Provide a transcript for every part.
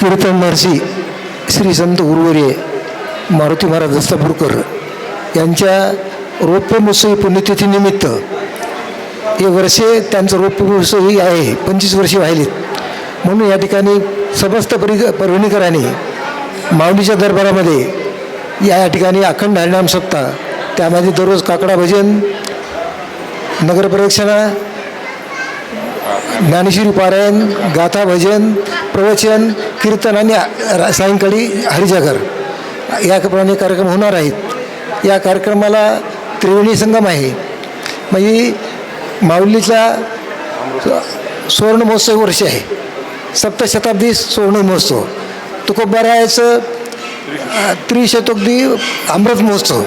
कीर्तनदर्शी श्री संत गुरुवर्य मारुती महाराज दस्तापूरकर यांच्या रौप्यमहोत्सवी पुण्यतिथीनिमित्त हे वर्षे त्यांचं रौप्यमहोत्सवी ही आहे पंचवीस वर्षे व्हायलीत. म्हणून या ठिकाणी समस्त परि परभणीकरांनी माऊलीच्या दरबारामध्ये या ठिकाणी अखंड हरिणाम सप्ताह त्यामध्ये दररोज काकडा भजन नगरप्रदक्षिणा ज्ञानेश्वरी पारायण गाथा भजन प्रवचन कीर्तन आणि रा- सायंकाळी हरिजागर याप्रमाणे कार्यक्रम होणार आहेत. या कार्यक्रमाला त्रिवेणी संगम आहे. म्हणजे माऊलीचा सुवर्ण महोत्सव वर्ष आहे. सप्तशताब्दी सुवर्ण महोत्सव तुकोबारायाचं अ, त्रिशतोब्दी अमृत महोत्सव.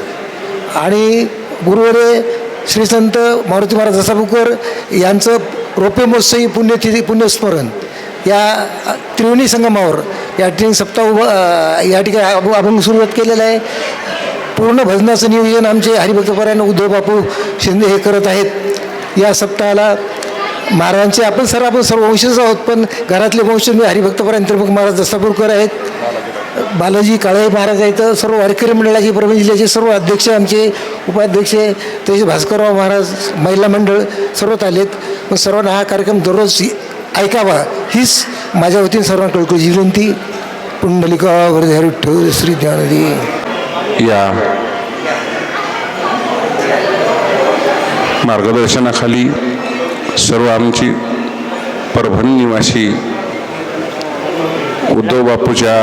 आणि गुरुवारे श्री संत मारुती महाराज दसापूकर यांचं रोपे महोत्सवी पुण्यतिथी पुण्यस्मरण. या त्रिवेणी संगमावर या ठिकाणी सप्ताह उभं या ठिकाणी अभ अभंग सुरुवात केलेलं आहे. पूर्ण भजनाचं नियोजन आमचे हरिभक्तपरायण उद्धव बापू शिंदे हे करत आहेत. या सप्ताहाला महाराजांचे आपण सर आपण सर्व वंशज आहोत पण घरातले वंश मी हरिभक्तपरायण त्रिमुख महाराज दस्तापूरकर आहेत. बालाजी काळे महाराज आहेत सर्व वारकरी मंडळाचे परभणी जिल्ह्याचे सर्व अध्यक्ष आमचे उपाध्यक्ष तसेच भास्करराव महाराज महिला मंडळ सर्वच आलेत. मग सर्वांना हा कार्यक्रम दररोज ऐकावा. हीच माझ्या वतीने सर्वांना कळकळीची विनंती पुंडलिका वरदे ठेव श्री ज्ञानदी या मार्गदर्शनाखाली सर्व आमची परभणी निवासी उद्धव बापूच्या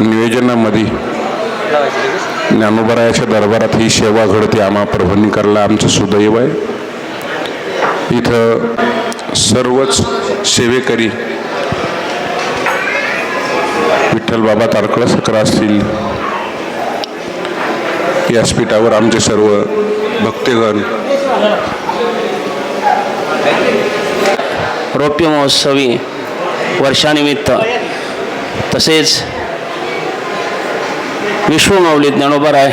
नियोजनामध्ये ज्ञानोबरायाच्या दरबारात ही सेवा घडते. आम्हा परभणीकरला आमचं सुदैव आहे. इथं सर्वच सेवेकरी विठ्ठलबाबा तारकळ तारकळसकर असतील. व्यासपीठावर आमचे सर्व भक्तगण. रौप्य महोत्सवी वर्षानिमित्त तसेच विश्वमौली ज्ञानोबा राय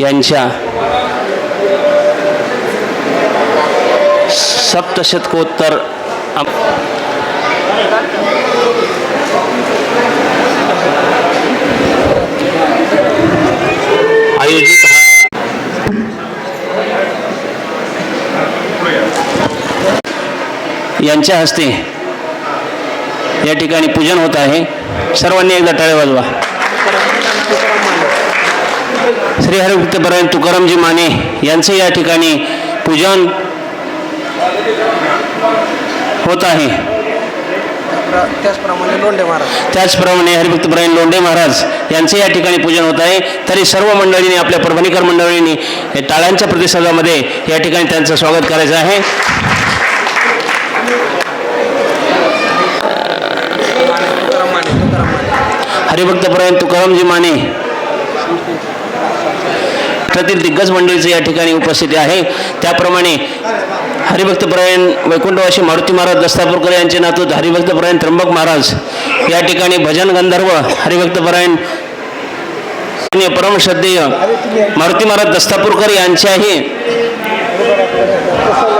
यांच्या सप्तशतकोत्तर आयोजित हा यांच्या हस्ते या ठिकाणी पूजन होत आहे. सर्वांनी एकदा टाळे वाजवा. श्री हरिभक्तपरायण तुकारामजी माने यांचं या ठिकाणी पूजन होत आहे. त्याचप्रमाणे लोंढे महाराज. त्याचप्रमाणे लोंढे महाराज यांचे या ठिकाणी पूजन होत आहे. तरी सर्व मंडळींनी आपल्या परभणीकर मंडळींनी टाळ्यांच्या प्रतिसादामध्ये या ठिकाणी त्यांचं स्वागत करायचं आहे. हरिभक्तपरायण तुकारामजी माने महाराष्ट्रातील दिग्गज मंडळीचं या ठिकाणी उपस्थिती आहे. त्याप्रमाणे हरिभक्तपरायण वैकुंठवासी मारुती महाराज दस्तापूरकर यांचे नातू हरिभक्तपरायण त्र्यंबक महाराज. या ठिकाणी भजन गंधर्व हरिभक्तपरायण परमश्रद्धेय मारुती महाराज दस्तापूरकर यांच्याही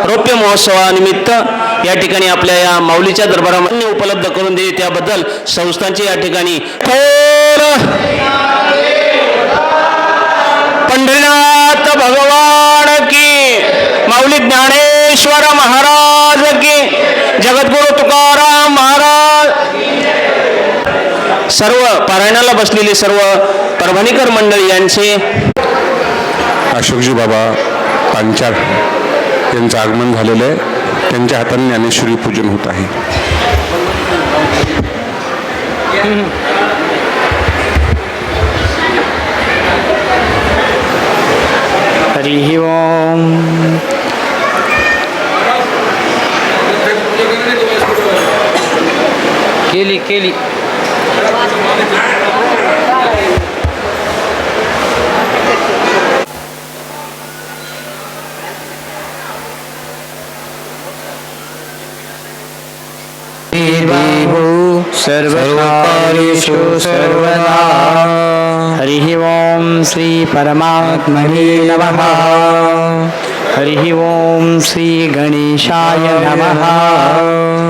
रौप्य महोत्सवानिमित्त या ठिकाणी आपल्या या माऊलीच्या दरबारामध्ये उपलब्ध करून दिली. त्याबद्दल संस्थांचे या ठिकाणी की जगद्गुरु तुकाराम महाराज. सर्व पारायणाला बसलेले सर्व परभणीकर मंडळी यांचे. अशोकजी बाबा पांचाळ यांचं आगमन झालेलं आहे. त्यांच्या हाताने ज्ञानेश्वरी पूजन होत आहे. हरि ओम. केली केली. देवो सर्वदा। हरिः ॐ श्रीपरमात्मने नमः। हरिः ॐ श्रीगणेशाय नमः।